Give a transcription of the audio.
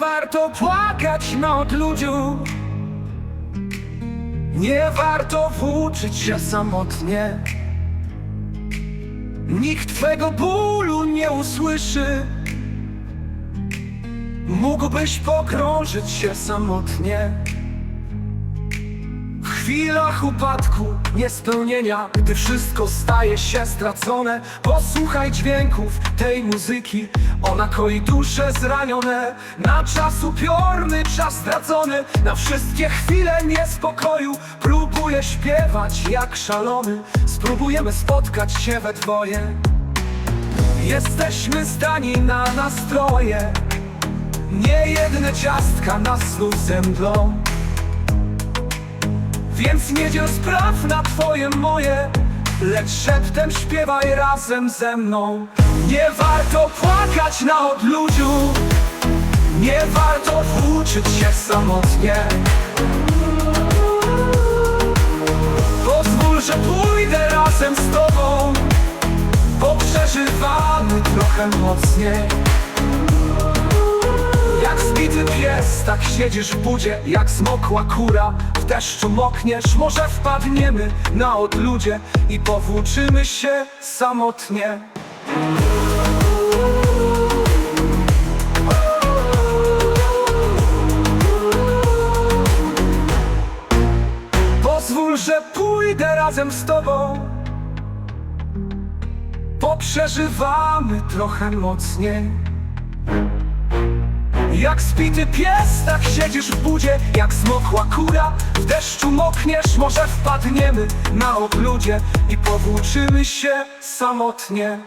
warto płakać na odludziu Nie warto włóczyć się samotnie. Nikt twego bólu nie usłyszy. Mógłbyś pogrążyć się samotnie chwilach upadku, niespełnienia Gdy wszystko staje się stracone. Posłuchaj dźwięków tej muzyki Ona koi dusze zranione. Na czas upiorny, czas stracony Na wszystkie chwile niespodziu Próbuję śpiewać jak szalony Spróbujemy spotkać się we dwoje. Jesteśmy zdani na nastroje Nie jedne ciastka nas znów zemdlą Więc nie dziel spraw na twoje moje Lecz szeptem śpiewaj razem ze mną. Nie warto płakać na odludziu Nie warto włóczyć się samotnie. Pozwól, że pójdę razem z tobą Bo przeżywamy trochę mocniej jak zbity pies, tak siedzisz w budzie Jak zmokła kura, w deszczu mokniesz Może wpadniemy na odludzie I powłóczymy się samotnie. Pozwól, że pójdę razem z tobą. Bo przeżywamy trochę mocniej jak spity pies, tak siedzisz w budzie. Jak zmokła kura, w deszczu mokniesz. Może wpadniemy na obludzie I powłóczymy się samotnie